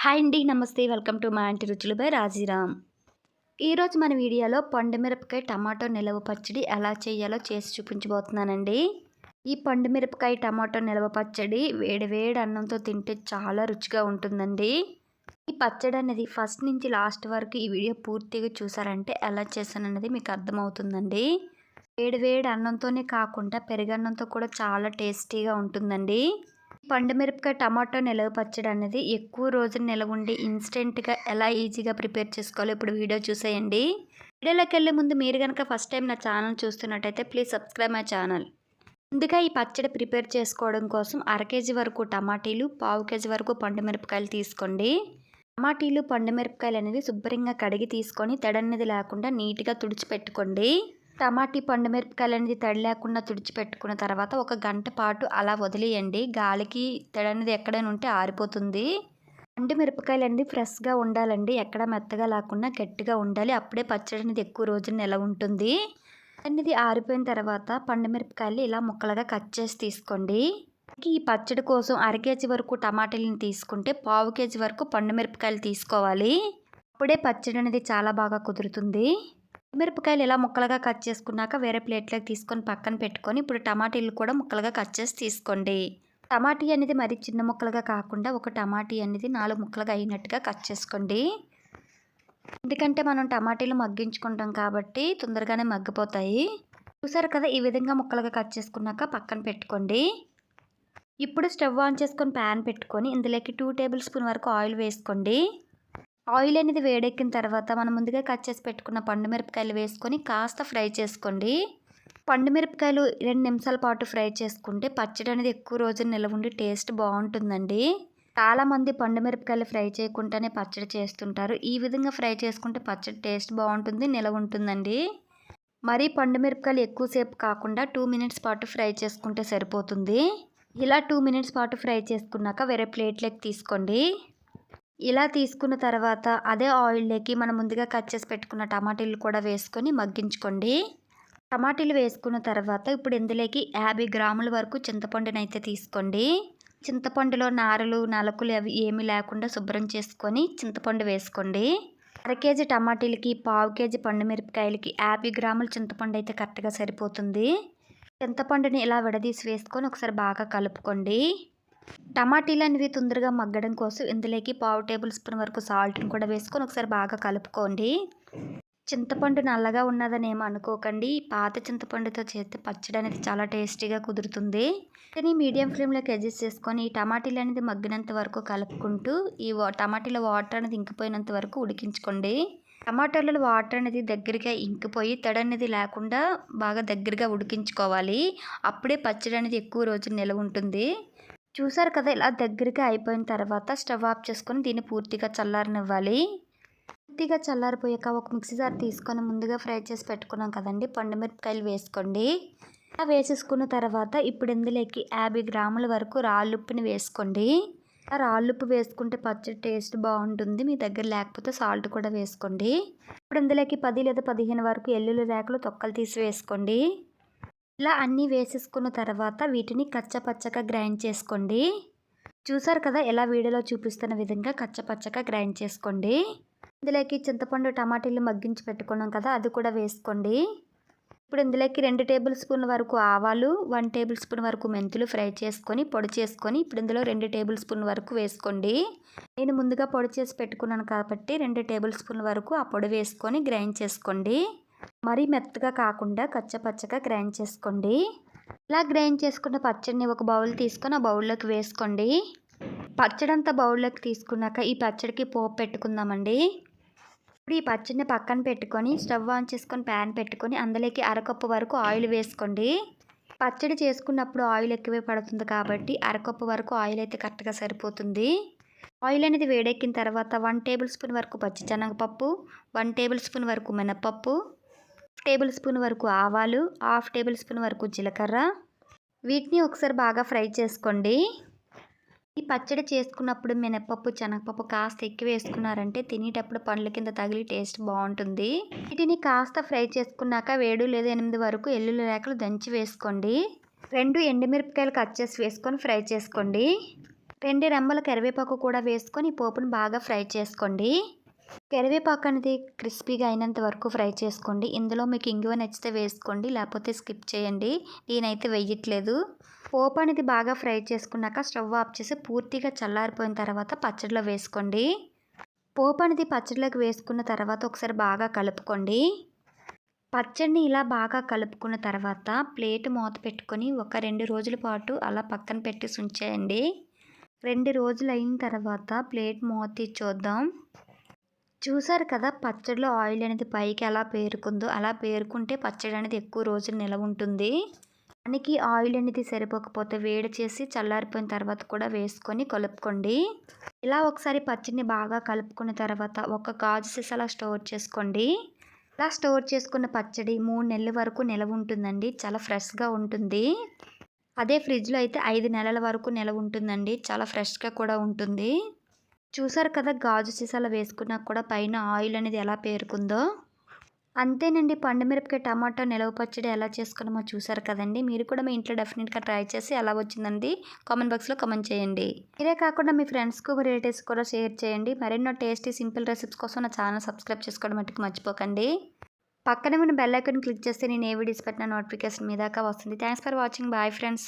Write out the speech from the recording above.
Hi అండి నమస్తే. Welcome to మా ఇంటి రుచులు బై రాజీరామ్. ఈరోజు మన వీడియోలో పండు మిరపకాయ టమాటో నిలవ పచ్చడి ఎలా చేయాలో చేసి చూపించబోతున్నానండి. ఈ పండు మిరపకాయ టమాటో నిలవ పచ్చడి వేడి వేడి అన్నంతో తింటే చాలా రుచిగా ఉంటుందండి. ఈ పచ్చడి అనేది ఫస్ట్ నుంచి లాస్ట్ వరకు ఈ వీడియో పూర్తిగా చూసారంటే ఎలా చేశాననేది మీకు అర్థమవుతుందండి. వేడి వేడి అన్నంతోనే కాకుండా పెరుగన్నంతో కూడా చాలా టేస్టీగా ఉంటుందండి. పండు మిరపకాయ టమాటో నిలవ పచ్చడి అనేది ఎక్కువ రోజులు నిలవ ఉండి ఇన్స్టెంట్గా ఎలా ఈజీగా ప్రిపేర్ చేసుకోవాలో ఇప్పుడు వీడియో చూసేయండి. వీడియోలోకి వెళ్ళే ముందు మీరు కనుక ఫస్ట్ టైం నా ఛానల్ చూస్తున్నట్టయితే ప్లీజ్ సబ్స్క్రైబ్ మై ఛానల్. ముందుగా ఈ పచ్చడి ప్రిపేర్ చేసుకోవడం కోసం అర కేజీ వరకు టమాటీలు పావు కేజీ వరకు పండు మిరపకాయలు తీసుకోండి. టమాటీలు పండు మిరపకాయలు శుభ్రంగా కడిగి తీసుకొని తడన్నది లేకుండా నీట్గా తుడిచిపెట్టుకోండి టమాటీ పండు మిరపకాయలు అనేది తడి లేకుండా తుడిచిపెట్టుకున్న తర్వాత ఒక గంట పాటు అలా వదిలేయండి. గాలికి తడి అనేది ఎక్కడైనా ఉంటే ఆరిపోతుంది. పండు మిరపకాయలు అనేది ఫ్రెష్గా ఉండాలండి. ఎక్కడ మెత్తగా లేకుండా గట్టిగా ఉండాలి. అప్పుడే పచ్చడి అనేది ఎక్కువ రోజులు నిల ఉంటుంది. అనేది ఆరిపోయిన తర్వాత పండు మిరపకాయలు ఇలా ముక్కలుగా కట్ చేసి తీసుకోండి. ఈ పచ్చడి కోసం అర కేజీ వరకు టమాటాలను తీసుకుంటే పావు కేజీ వరకు పండు మిరపకాయలు తీసుకోవాలి. అప్పుడే పచ్చడి అనేది చాలా బాగా కుదురుతుంది. మిరపకాయలు ఇలా ముక్కలుగా కట్ చేసుకున్నాక వేరే ప్లేట్లోకి తీసుకొని పక్కన పెట్టుకొని ఇప్పుడు టమాటీలు కూడా ముక్కలుగా కట్ చేసి తీసుకోండి. టమాటీ అనేది మరి చిన్న ముక్కలుగా కాకుండా ఒక టమాటీ అనేది నాలుగు ముక్కలుగా అయినట్టుగా కట్ చేసుకోండి. ఎందుకంటే మనం టమాటీలు మగ్గించుకుంటాం కాబట్టి తొందరగానే మగ్గిపోతాయి. చూసారు కదా ఈ విధంగా ముక్కలుగా కట్ చేసుకున్నాక పక్కన పెట్టుకోండి. ఇప్పుడు స్టవ్ ఆన్ చేసుకొని ప్యాన్ పెట్టుకొని ఇందులోకి టూ టేబుల్ స్పూన్ వరకు ఆయిల్ వేసుకోండి. ఆయిల్ అనేది వేడెక్కిన తర్వాత మనం ముందుగా కట్ చేసి పెట్టుకున్న పండు మిరపకాయలు వేసుకొని కాస్త ఫ్రై చేసుకోండి. పండు మిరపకాయలు రెండు నిమిషాల పాటు ఫ్రై చేసుకుంటే పచ్చడి అనేది ఎక్కువ రోజులు నిలవ ఉండి టేస్ట్ బాగుంటుందండి. చాలామంది పండు మిరపకాయలు ఫ్రై చేయకుండానే పచ్చడి చేస్తుంటారు. ఈ విధంగా ఫ్రై చేసుకుంటే పచ్చడి టేస్ట్ బాగుంటుంది నిలవ ఉంటుందండి. మరీ పండు మిరపకాయలు ఎక్కువసేపు కాకుండా టూ మినిట్స్ పాటు ఫ్రై చేసుకుంటే సరిపోతుంది. ఇలా టూ మినిట్స్ పాటు ఫ్రై చేసుకున్నాక వేరే ప్లేట్లోకి తీసుకోండి. ఇలా తీసుకున్న తర్వాత అదే ఆయిల్లోకి మనం ముందుగా కట్ చేసి పెట్టుకున్న టమాటీలు కూడా వేసుకొని మగ్గించుకోండి. టమాటీలు వేసుకున్న తర్వాత ఇప్పుడు ఇందులోకి యాభై గ్రాముల వరకు చింతపండుని అయితే తీసుకోండి. చింతపండులో నారలు నలకులు అవి ఏమీ లేకుండా శుభ్రం చేసుకొని చింతపండు వేసుకోండి. అర కేజీ టమాటీలకి పావు కేజీ పండు మిరపకాయలకి యాభై గ్రాముల చింతపండు అయితే కరెక్ట్గా సరిపోతుంది. చింతపండుని ఇలా విడదీసి వేసుకొని ఒకసారి బాగా కలుపుకోండి. టమాటీలు అనేవి తొందరగా మగ్గడం కోసం ఇందులోకి పావు టేబుల్ స్పూన్ వరకు సాల్ట్ని కూడా వేసుకొని ఒకసారి బాగా కలుపుకోండి. చింతపండు నల్లగా ఉన్నదని ఏమో అనుకోకండి. పాత చింతపండుతో చేస్తే పచ్చడి అనేది చాలా టేస్టీగా కుదురుతుంది. కానీ మీడియం ఫ్లేమ్లోకి అడ్జస్ట్ చేసుకొని ఈ టమాటీలు అనేది మగ్గినంత వరకు కలుపుకుంటూ ఈ టమాటీల వాటర్ అనేది ఇంకిపోయినంత వరకు ఉడికించుకోండి. టమాటాలలో వాటర్ అనేది దగ్గరగా ఇంకిపోయి తడి అనేది లేకుండా బాగా దగ్గరగా ఉడికించుకోవాలి. అప్పుడే పచ్చడి అనేది ఎక్కువ రోజులు నిలవ ఉంటుంది. చూసారు కదా ఇలా దగ్గరికి అయిపోయిన తర్వాత స్టవ్ ఆఫ్ చేసుకొని దీన్ని పూర్తిగా చల్లారనివ్వాలి. పూర్తిగా చల్లారిపోయాక ఒక మిక్సీ జార్ తీసుకొని ముందుగా ఫ్రై చేసి పెట్టుకున్నాం కదండి పండు మిరపకాయలు వేసుకోండి. అలా వేసేసుకున్న తర్వాత ఇప్పుడు ఇందులోకి యాభై గ్రాముల వరకు రాళ్ళుప్పుని వేసుకోండి. ఆ రాళ్ళుప్పు వేసుకుంటే పచ్చడి టేస్ట్ బాగుంటుంది మీ దగ్గర లేకపోతే సాల్ట్ కూడా వేసుకోండి. ఇప్పుడు ఇందులోకి పది లేదా పదిహేను వరకు ఎల్లుల్లి రేకలు తొక్కలు తీసి వేసుకోండి. ఇలా అన్నీ వేసేసుకున్న తర్వాత వీటిని కచ్చపచ్చగా గ్రైండ్ చేసుకోండి. చూసారు కదా ఎలా వీడియోలో చూపిస్తున్న విధంగా కచ్చపచ్చగా గ్రైండ్ చేసుకోండి. ఇందులోకి చింతపండు టమాటీలు మగ్గించి పెట్టుకున్నాం కదా అది కూడా వేసుకోండి. ఇప్పుడు ఇందులోకి రెండు టేబుల్ స్పూన్ వరకు ఆవాలు వన్ టేబుల్ స్పూన్ వరకు మెంతులు ఫ్రై చేసుకొని పొడి చేసుకొని ఇప్పుడు ఇందులో రెండు టేబుల్ స్పూన్ వరకు వేసుకోండి. నేను ముందుగా పొడి చేసి పెట్టుకున్నాను కాబట్టి రెండు టేబుల్ స్పూన్ వరకు ఆ పొడి వేసుకొని గ్రైండ్ చేసుకోండి. మరీ మెత్తగా కాకుండా కచ్చపచ్చగా గ్రైండ్ చేసుకోండి. ఇలా గ్రైండ్ చేసుకున్న పచ్చడిని ఒక బౌల్ తీసుకొని ఆ బౌల్లోకి వేసుకోండి. పచ్చడి అంతా బౌల్లోకి తీసుకున్నాక ఈ పచ్చడికి పోపు పెట్టుకుందామండి. ఇప్పుడు ఈ పచ్చడిని పక్కన పెట్టుకొని స్టవ్ ఆన్ చేసుకొని ప్యాన్ పెట్టుకొని అందులోకి అరకప్పు వరకు ఆయిల్ వేసుకోండి. పచ్చడి చేసుకున్నప్పుడు ఆయిల్ ఎక్కువే పడుతుంది కాబట్టి అరకప్పు వరకు ఆయిల్ అయితే కరెక్ట్గా సరిపోతుంది. ఆయిల్ అనేది వేడెక్కిన తర్వాత వన్ టేబుల్ స్పూన్ వరకు పచ్చిశనగపప్పు వన్ టేబుల్ స్పూన్ వరకు మినపప్పు టేబుల్ స్పూన్ వరకు ఆవాలు హాఫ్ టేబుల్ స్పూన్ వరకు జీలకర్ర. వీటిని ఒకసారి బాగా ఫ్రై చేసుకోండి. ఈ పచ్చడి చేసుకున్నప్పుడు మినపప్పు శనగపప్పు కాస్త ఎక్కువ వేసుకున్నారంటే తినేటప్పుడు పండ్ల కింద తగిలి టేస్ట్ బాగుంటుంది. వీటిని కాస్త ఫ్రై చేసుకున్నాక వేడు లేదా ఎనిమిది వరకు ఎల్లుల్లి రేకలు దంచి వేసుకోండి. రెండు ఎండుమిరపకాయలు కట్ చేసి వేసుకొని ఫ్రై చేసుకోండి. రెండు రెమ్మల కరివేపాకు కూడా వేసుకొని పోపును బాగా ఫ్రై చేసుకోండి. కరివేపాకు అనేది క్రిస్పీగా అయినంత వరకు ఫ్రై చేసుకోండి. ఇందులో మీకు ఇంగువ నచ్చితే వేసుకోండి లేకపోతే స్కిప్ చేయండి. నేనైతే వేయట్లేదు. పోపు అనేది బాగా ఫ్రై చేసుకున్నాక స్టవ్ ఆఫ్ చేసి పూర్తిగా చల్లారిపోయిన తర్వాత పచ్చడిలో వేసుకోండి. పోపు అనేది పచ్చడిలోకి వేసుకున్న తర్వాత ఒకసారి బాగా కలుపుకోండి. పచ్చడిని ఇలా బాగా కలుపుకున్న తర్వాత ప్లేట్ మూత పెట్టుకొని ఒక రెండు రోజుల పాటు అలా పక్కన పెట్టి ఉంచేయండి. రెండు రోజులు అయిన తర్వాత ప్లేట్ మూత చూద్దాం. చూసారు కదా పచ్చడిలో ఆయిల్ అనేది పైకి ఎలా పేరుకుందో అలా పేరుకుంటే పచ్చడి అనేది ఎక్కువ రోజులు నిలవ ఉంటుంది. దానికి ఆయిల్ అనేది సరిపోకపోతే వేడి చేసి చల్లారిపోయిన తర్వాత కూడా వేసుకొని కలుపుకోండి. ఇలా ఒకసారి పచ్చడిని బాగా కలుపుకున్న తర్వాత ఒక గాజు సీసాలా స్టోర్ చేసుకోండి. ఇలా స్టోర్ చేసుకున్న పచ్చడి మూడు నెలల వరకు నిలవ ఉంటుందండి చాలా ఫ్రెష్గా ఉంటుంది. అదే ఫ్రిడ్జ్లో అయితే ఐదు నెలల వరకు నిలవ ఉంటుందండి చాలా ఫ్రెష్గా కూడా ఉంటుంది. చూసారు కదా గాజు సీసాలో వేసుకున్నా కూడా పైన ఆయిల్ అనేది ఎలా పేరుకుందో? అంతేనండి. పండు మిరపకాయ టమాటో నిలవ పచ్చడి ఎలా చేసుకున్నామో చూసారు కదండి. మీరు కూడా మీ ఇంట్లో డెఫినెట్గా ట్రై చేసి ఎలా వచ్చిందండి కామెంట్ బాక్స్లో కామెంట్ చేయండి. ఇదే కాకుండా మీ ఫ్రెండ్స్కు రిలేటివ్స్ కూడా షేర్ చేయండి. మరెన్నో టేస్టీ సింపుల్ రెసిపీస్ కోసం నా ఛానల్ సబ్స్క్రైబ్ చేసుకోవడం మట్టుకు మర్చిపోకండి. పక్కనే ఉన్న బెల్ ఐకాన్ క్లిక్ చేస్తే నేను ఏ వీడియోస్ పెట్టిన నోటిఫికేషన్ మీ దాకా వస్తుంది. Thanks for watching. Bye friends.